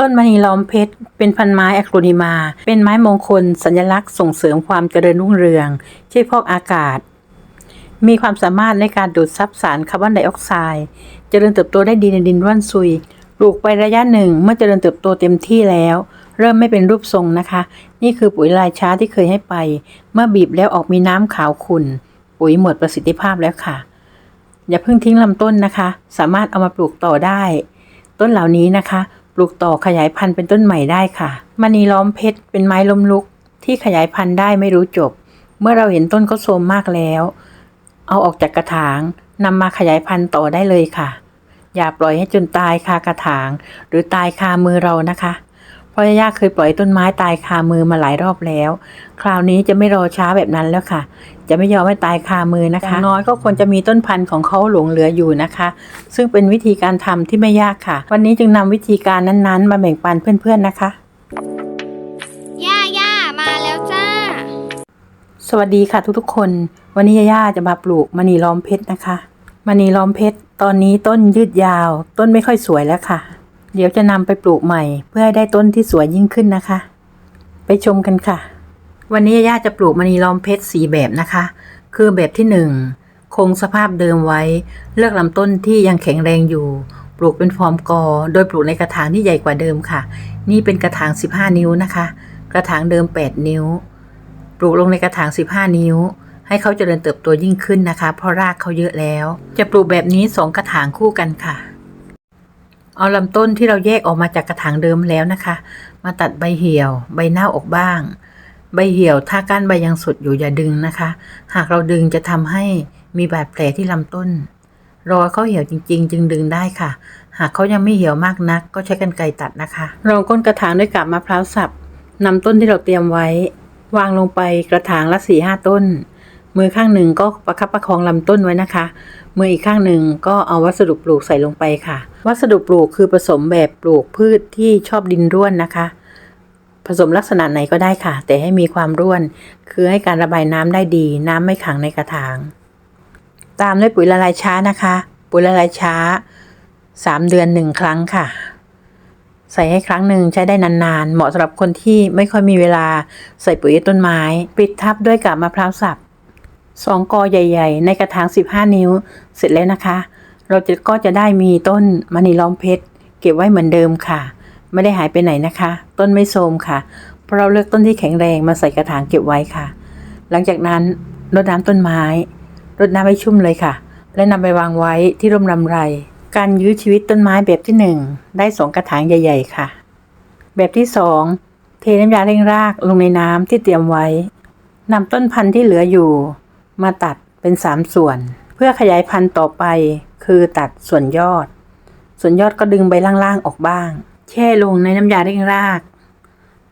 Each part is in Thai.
ต้นมณีล้อมเพชร เป็นพันไม้แอคโรนิมา เป็นไม้มงคล สัญลักษณ์ส่งเสริมความเจริญรุ่งเรือง ช่วยพอกอากาศ มีความสามารถในการดูดซับสารคาร์บอนไดออกไซด์ เจริญเติบโตได้ดีในดินร่วนซุย ปลูกไประยะหนึ่ง เมื่อเจริญเติบโตเต็มที่แล้ว เริ่มไม่เป็นรูปทรงนะคะ นี่คือปุ๋ยลายช้าที่เคยให้ไป เมื่อบีบแล้วออกมีน้ำขาวขุ่น ปุ๋ยหมดประสิทธิภาพแล้วค่ะ อย่าเพิ่งทิ้งลำต้นนะคะ สามารถเอามาปลูกต่อได้ ต้นเหล่านี้นะคะ ลูกต่อขยายพันธุ์เป็นต้นใหม่ได้ค่ะมณีล้อมเพชรเป็นไม้ล้มลุก ที่ขยายพันธุ์ได้ไม่รู้จบ เมื่อเราเห็นต้นเขาโทมมากแล้ว เอาออกจากกระถางนำมาขยายพันธุ์ต่อได้เลยค่ะ อย่าปล่อยให้จนตายคากระถาง หรือตายคามือเรานะคะ ราะย่าเคยปล่อยต้นไม้ตายคามือมาหลายรอบแล้ว คราวนี้จะไม่รอช้าแบบนั้นแล้วค่ะ จะไม่ยอมให้ตายคามือนะคะอย่างน้อยก็ควรจะมีต้นพันธุ์ของเขาหลงเหลืออยู่นะคะ ซึ่งเป็นวิธีการทำที่ไม่ยากค่ะ วันนี้จึงนำวิธีการนั้นๆ มาแบ่งปันเพื่อนๆนะคะย่าย่ามาแล้วจ้า สวัสดีค่ะทุกๆคน วันนี้ย่าๆจะมาปลูกมณีล้อมเพชรนะคะมณีล้อมเพชรตอนนี้ต้นยืดยาว ต้นไม่ค่อยสวยแล้วค่ะ เดี๋ยวจะนำไปปลูกใหม่ เพื่อให้ได้ต้นที่สวยยิ่งขึ้นนะคะ ไปชมกันค่ะ วันนี้ย่าจะปลูกมณีล้อมเพชรสีแบบนะคะ คือแบบที่หนึ่งคงสภาพเดิมไว้ เลือกลำต้นที่ยังแข็งแรงอยู่ ปลูกเป็นฟอร์มกอ โดยปลูกในกระถางที่ใหญ่กว่าเดิมค่ะ นี่เป็นกระถาง 15 นิ้วนะคะ กระถางเดิม 8 นิ้ว ปลูกลงในกระถาง 15 นิ้ว ให้เขาเจริญเติบโตยิ่งขึ้นนะคะ เพราะรากเขาเยอะแล้ว จะปลูกแบบนี้ 2 กระถางคู่กันค่ะ เอาลำต้นที่เราแยกออกมาจากกระถางเดิมแล้วนะคะ มาตัดใบเหี่ยว ใบเน่าออกบ้าง ใบเหี่ยวถ้าก้านใบยังสดอยู่อย่าดึงนะคะ หากเราดึงจะทำให้มีบาดแผลที่ลำต้น รอเขาเหี่ยวจริง ๆ จึงดึงได้ค่ะ หากเขายังไม่เหี่ยวมากนัก ก็ใช้กรรไกรตัดนะคะ รองก้นกระถางด้วยกาบมะพร้าวสับนำต้นที่เราเตรียมไว้ วางลงไปกระถางละสี่ห้าต้น มือข้างหนึ่งก็ประคับประคองลำต้นไว้นะคะ มืออีกข้างหนึ่งก็เอาวัสดุปลูกใส่ลงไปค่ะ วัสดุปลูกคือผสมแบบปลูกพืชที่ชอบดินร่วนนะคะ ผสมลักษณะไหนก็ได้ค่ะ แต่ให้มีความร่วน คือให้การระบายน้ำได้ดี น้ำไม่ขังในกระถาง ตามด้วยปุ๋ยละลายช้านะคะ ปุ๋ยละลายช้าสามเดือนหนึ่งครั้งค่ะใส่ให้ครั้งหนึ่งใช้ได้นานๆ เหมาะสำหรับคนที่ไม่ค่อยมีเวลาใส่ปุ๋ยต้นไม้ ปิดทับด้วยกาบมะพร้าวสับ สองกอใหญ่ ๆ ในกระถาง 15 นิ้ว เสร็จแล้วนะคะ เราจะก็จะได้มีต้นมณีล้อมเพชร เก็บไว้เหมือนเดิมค่ะ ไม่ได้หายไปไหนนะคะ ต้นไม่โทรมค่ะ เพราะเราเลือกต้นที่แข็งแรงมาใส่กระถางเก็บไว้ค่ะ หลังจากนั้นรดน้ำต้นไม้รดน้ำให้ชุ่มเลยค่ะ และนำไปวางไว้ที่ร่มรำไร การยื้อชีวิตต้นไม้แบบที่หนึ่งได้สองกระถางใหญ่ ๆ ค่ะ แบบที่สองเทน้ำยาเร่งรากลงในน้ำที่เตรียมไว้นำต้นพันธุ์ที่เหลืออยู่ มาตัดเป็นสามส่วน เพื่อขยายพันธุ์ต่อไป คือตัดส่วนยอด ส่วนยอดก็ดึงใบล่างๆออกบ้าง แช่ลงในน้ำยาเร่งราก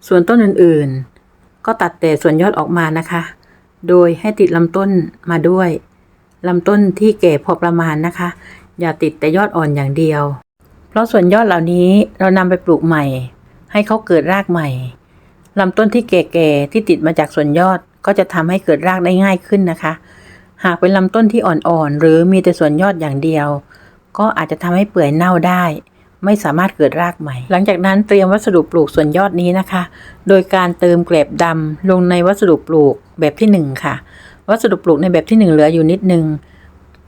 ส่วนต้นอื่นๆ ก็ตัดแต่ส่วนยอดออกมานะคะ โดยให้ติดลำต้นมาด้วยลำต้นที่แก่พอประมาณนะคะ อย่าติดแต่ยอดอ่อนอย่างเดียว เพราะส่วนยอดเหล่านี้เรานำไปปลูกใหม่ ให้เขาเกิดรากใหม่ลำต้นที่แก่ๆที่ติดมาจากส่วนยอด ก็จะทำให้เกิดรากได้ง่ายขึ้นนะคะ หากเป็นลำต้นที่อ่อนๆ หรือมีแต่ส่วนยอดอย่างเดียว ก็อาจจะทำให้เปื่อยเน่าได้ ไม่สามารถเกิดรากใหม่ หลังจากนั้นเตรียมวัสดุปลูกส่วนยอดนี้นะคะ โดยการเติมเกล็บดำลงในวัสดุปลูกแบบที่หนึ่งค่ะ วัสดุปลูกในแบบที่หนึ่งเหลืออยู่นิดนึง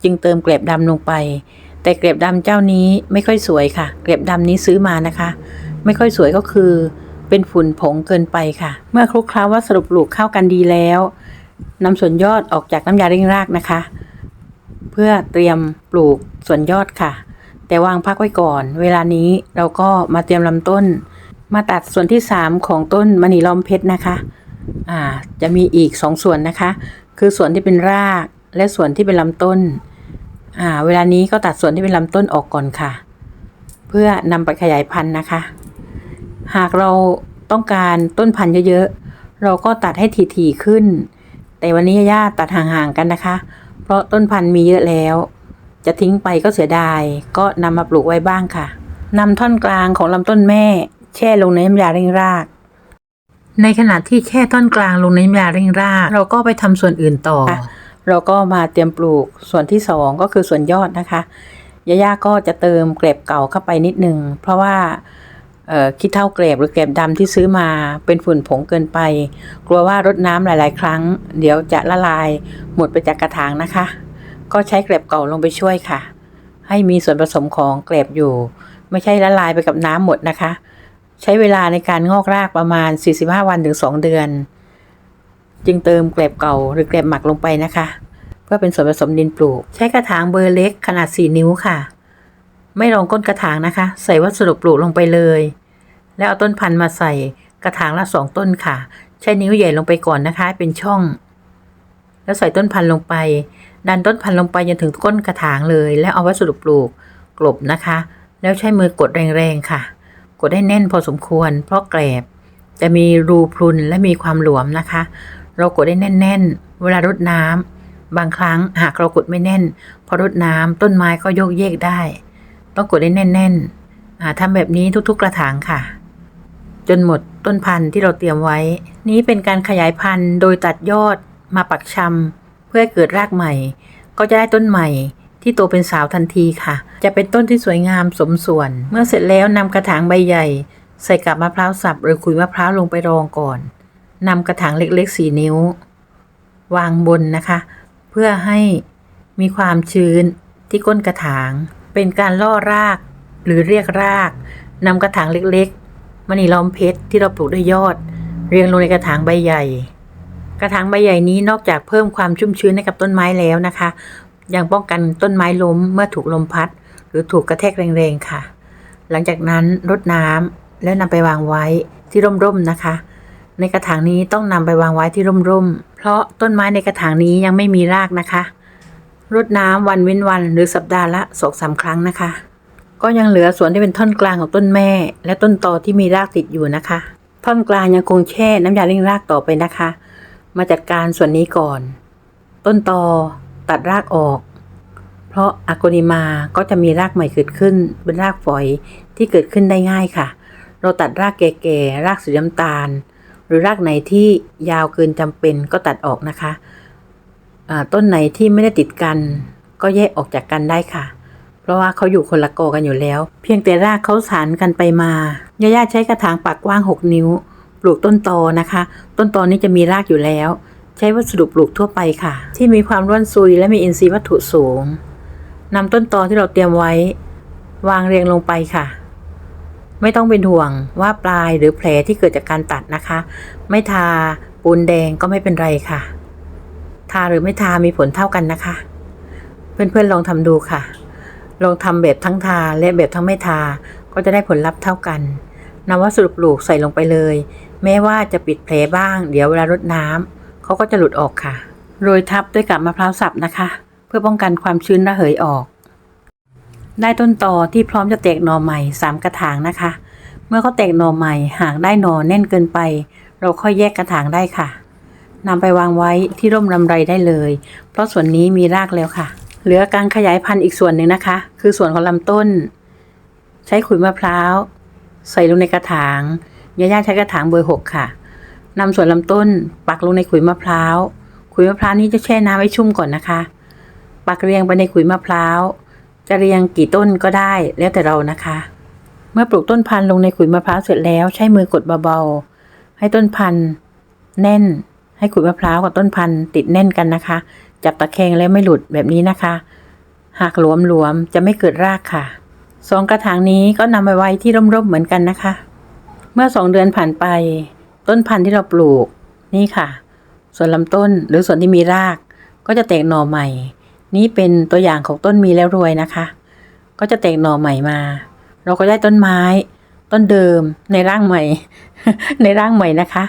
จึงเติมเกล็บดำลงไป แต่เกล็บดำเจ้านี้ไม่ค่อยสวยค่ะ เกล็บดำนี้ซื้อมานะคะ ไม่ค่อยสวยก็คือ เป็นฝุ่นผงเกินไปค่ะ เมื่อคลุกเคล้าวัสดุปลูกเข้ากันดีแล้วนำส่วนยอดออกจากน้ำยาเร่งรากนะคะ เพื่อเตรียมปลูกส่วนยอดค่ะ แต่วางพักไว้ก่อน เวลานี้เราก็มาเตรียมลำต้น มาตัดส่วนที่ 3 ของต้นมณีล้อมเพชรนะคะอ่าจะมีอีก2ส่วนนะคะ คือส่วนที่เป็นรากและส่วนที่เป็นลำต้นอ่าเวลานี้ก็ตัดส่วนที่เป็นลำต้นออกก่อนค่ะ เพื่อนำไปขยายพันธุ์นะคะ หากเราต้องการต้นพันธุ์เยอะๆ เราก็ตัดให้ถี่ๆขึ้น แต่วันนี้ย่าตัดห่างๆกันนะคะ เพราะต้นพันธุ์มีเยอะแล้ว จะทิ้งไปก็เสียดาย ก็นำมาปลูกไว้บ้างค่ะนำท่อนกลางของลำต้นแม่ แช่ลงในน้ำยาเร่งราก ในขณะที่แช่ท่อนกลางลงในน้ำยาเร่งราก เราก็ไปทำส่วนอื่นต่อ เราก็มาเตรียมปลูกส่วนที่สองก็คือส่วนยอดนะคะย่าๆก็จะเติมเกล็บเก่าเข้าไปนิดนึงเพราะว่าเอ่อ ขี้เท่าแกลบหรือแกลบดำที่ซื้อมาเป็นฝุ่นผงเกินไป กลัวว่ารดน้ำหลาย ๆ ครั้ง เดี๋ยวจะละลายหมดไปจากกระถางนะคะ ก็ใช้แกลบเก่าลงไปช่วยค่ะ ให้มีส่วนผสมของแกลบอยู่ ไม่ใช่ละลายไปกับน้ำหมดนะคะ ใช้เวลาในการงอกรากประมาณ 45 วันถึง 2 เดือน จึงเติมแกลบเก่าหรือแกลบหมักลงไปนะคะ เพื่อเป็นส่วนผสมดินปลูก ใช้กระถางเบอร์เล็กขนาด 4 นิ้วค่ะ ไม่รองก้นกระถางนะคะ ใส่วัสดุปลูกลงไปเลย แล้วเอาต้นพันธุ์มาใส่กระถางละสองต้นค่ะ ใช้นิ้วใหญ่ลงไปก่อนนะคะ เป็นช่อง แล้วใส่ต้นพันธุ์ลงไป ดันต้นพันธุ์ลงไปจนถึงก้นกระถางเลย แล้วเอาวัสดุปลูกกลบนะคะ แล้วใช้มือกดแรงๆค่ะ กดให้แน่นพอสมควร เพราะแกลบ จะมีรูพรุนและมีความหลวมนะคะ เรากดได้แน่นๆ เวลารดน้ำบางครั้งหากเรากดไม่แน่น พอรดน้ำต้นไม้ก็โยกเยกได้ ต้องกดได้แน่นๆอ่าทำแบบนี้ทุกๆกระถางค่ะ จนหมดต้นพันธุ์ที่เราเตรียมไว้ นี้เป็นการขยายพันธุ์โดยตัดยอดมาปักชำเพื่อเกิดรากใหม่ ก็จะได้ต้นใหม่ที่โตเป็นสาวทันทีค่ะ จะเป็นต้นที่สวยงามสมส่วน เมื่อเสร็จแล้วนำกระถางใบใหญ่ ใส่กับมะพร้าวสับหรือขุยมะพร้าวลงไปรองก่อนนำกระถางเล็กๆสีนิ้ว วางบนนะคะ เพื่อให้มีความชื้นที่ก้นกระถาง เป็นการล่อรากหรือเรียกรากนำกระถางเล็กๆ มณีล้อมเพชรที่เราปลูกด้วยยอด เรียงลงในกระถางใบใหญ่ กระถางใบใหญ่นี้นอกจากเพิ่มความชุ่มชื้นให้กับต้นไม้แล้วนะคะ ยังป้องกันต้นไม้ล้มเมื่อถูกลมพัด หรือถูกกระแทกแรงๆค่ะ หลังจากนั้นรดน้ำแล้วนำไปวางไว้ที่ร่มๆนะคะ ในกระถางนี้ต้องนำไปวางไว้ที่ร่มๆเพราะต้นไม้ในกระถางนี้ยังไม่มีรากนะคะรดน้ำวันเว้นวันหรือสัปดาห์ละสองสามครั้งนะคะ ก็ยังเหลือส่วนที่เป็นท่อนกลางของต้นแม่ และต้นตอที่มีรากติดอยู่นะคะ ท่อนกลางยังคงแช่น้ำยาเร่งรากต่อไปนะคะ มาจัดการส่วนนี้ก่อน ต้นตอตัดรากออก เพราะอะโกนิมาก็จะมีรากใหม่เกิดขึ้นเป็นรากฝอยที่เกิดขึ้นได้ง่ายค่ะ เราตัดรากแก่ๆรากสีน้ำตาล หรือรากไหนที่ยาวเกินจำเป็นก็ตัดออกนะคะต้นไหนที่ไม่ได้ติดกัน ก็แยกออกจากกันได้ค่ะ ราะว่าเขาอยู่คนละกอกันอยู่แล้ว เพียงแต่รากเขาสานกันไปมาย่าๆใช้กระถางปักกว้าง 6 นิ้ว ปลูกต้นตอนะคะ ต้นตอนี้จะมีรากอยู่แล้ว ใช้วัสดุปลูกทั่วไปค่ะ ที่มีความร่วนซุยและมีอินทรีย์วัตถุสูงนำต้นตอที่เราเตรียมไว้ วางเรียงลงไปค่ะ ไม่ต้องเป็นห่วงว่าปลายหรือแผลที่เกิดจากการตัดนะคะ ไม่ทาปูนแดงก็ไม่เป็นไรค่ะ ทาหรือไม่ทามีผลเท่ากันนะคะ เพื่อนๆลองทำดูค่ะ ลองทำแบบทั้งทาและแบบทั้งไม่ทา ก็จะได้ผลลัพธ์เท่ากันนำวัสดุปลูกใส่ลงไปเลย แม้ว่าจะปิดแผลบ้าง เดี๋ยวเวลารดน้ำเขาก็จะหลุดออกค่ะ โรยทับด้วยกับมะพร้าวสับนะคะ เพื่อป้องกันความชื้นระเหยออก ได้ต้นตอที่พร้อมจะแตกหน่อใหม่สามกระถางนะคะ เมื่อเขาแตกหน่อใหม่หากได้หน่อแน่นเกินไป เราค่อยแยกกระถางได้ค่ะนำไปวางไว้ที่ร่มลำไรได้เลย เพราะส่วนนี้มีรากแล้วค่ะ เหลือการขยายพันธุ์อีกส่วนหนึ่งนะคะ คือส่วนของลำต้น ใช้ขุยมะพร้าว ใส่ลงในกระถางย่าใช้กระถางเบอร์หกค่ะนำส่วนลำต้น ปักลงในขุยมะพร้าว ขุยมะพร้าวนี้จะแช่น้ำไว้ชุ่มก่อนนะคะ ปักเรียงไปในขุยมะพร้าว จะเรียงกี่ต้นก็ได้แล้วแต่เรานะคะ เมื่อปลูกต้นพันธุ์ลงในขุยมะพร้าวเสร็จแล้วใช้มือกดเบาๆ ให้ต้นพันธุ์แน่น ให้ขุยมะพร้าวกับต้นพันธุ์ติดแน่นกันนะคะ จับตะแคงแล้วไม่หลุดแบบนี้นะคะ หากหลวมๆจะไม่เกิดรากค่ะสองกระถางนี้ก็นำไปไว้ที่ร่มๆเหมือนกันนะคะ เมื่อสองเดือนผ่านไป ต้นพันธุ์ที่เราปลูกนี่ค่ะ ส่วนลำต้นหรือส่วนที่มีราก ก็จะแตกหน่อใหม่ นี่เป็นตัวอย่างของต้นมีแล้วรวยนะคะ ก็จะแตกหน่อใหม่มา เราก็ได้ต้นไม้ ต้นเดิมในร่างใหม่ ในร่างใหม่นะคะ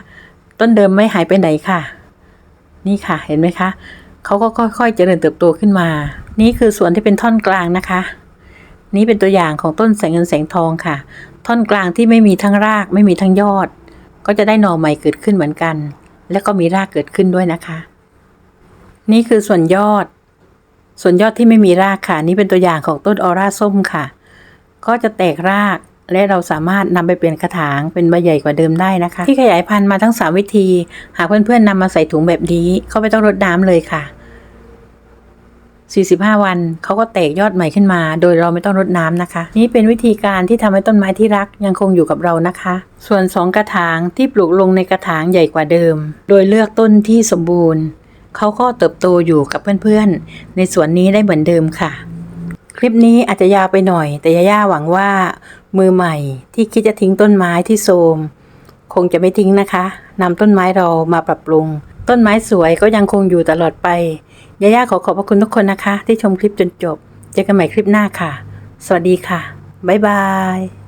ต้นเดิมไม่หายไปไหนค่ะ นี่ค่ะ เห็นไหมคะ เขาก็ค่อยๆเจริญเติบโตขึ้นมา นี่คือส่วนที่เป็นท่อนกลางนะคะ นี่เป็นตัวอย่างของต้นแสงเงินแสงทองค่ะ ท่อนกลางที่ไม่มีทั้งรากไม่มีทั้งยอด ก็จะได้หน่อใหม่เกิดขึ้นเหมือนกัน แล้วก็มีรากเกิดขึ้นด้วยนะคะ นี่คือส่วนยอด ส่วนยอดที่ไม่มีรากค่ะ นี่เป็นตัวอย่างของต้นออร่าส้มค่ะ ก็จะแตกราก และเราสามารถนำไปเปลี่ยนกระถางเป็นใบใหญ่กว่าเดิมได้นะคะ ที่ขยายพันธุ์มาทั้ง 3 วิธี หากเพื่อนๆนำมาใส่ถุงแบบนี้ก็ไม่ต้องรดน้ำเลยค่ะ 45 วันเขาก็แตกยอดใหม่ขึ้นมา โดยเราไม่ต้องรดน้ำนะคะ นี่เป็นวิธีการที่ทำให้ต้นไม้ที่รักยังคงอยู่กับเรานะคะ ส่วนสองกระถางที่ปลูกลงในกระถางใหญ่กว่าเดิม โดยเลือกต้นที่สมบูรณ์เขาก็เติบโตอยู่กับเพื่อนๆ ในสวนนี้ได้เหมือนเดิมค่ะ คลิปนี้อาจจะยาวไปหน่อย แต่ย่าหวังว่า มือใหม่ที่คิดจะทิ้งต้นไม้ที่โทรมคงจะไม่ทิ้งนะคะนำต้นไม้เรามาปรับปรุง ต้นไม้สวยก็ยังคงอยู่ตลอดไปย่าๆขอขอบพระคุณทุกคนนะคะ ที่ชมคลิปจนจบ เจอกันใหม่คลิปหน้าค่ะ สวัสดีค่ะ บ๊ายบาย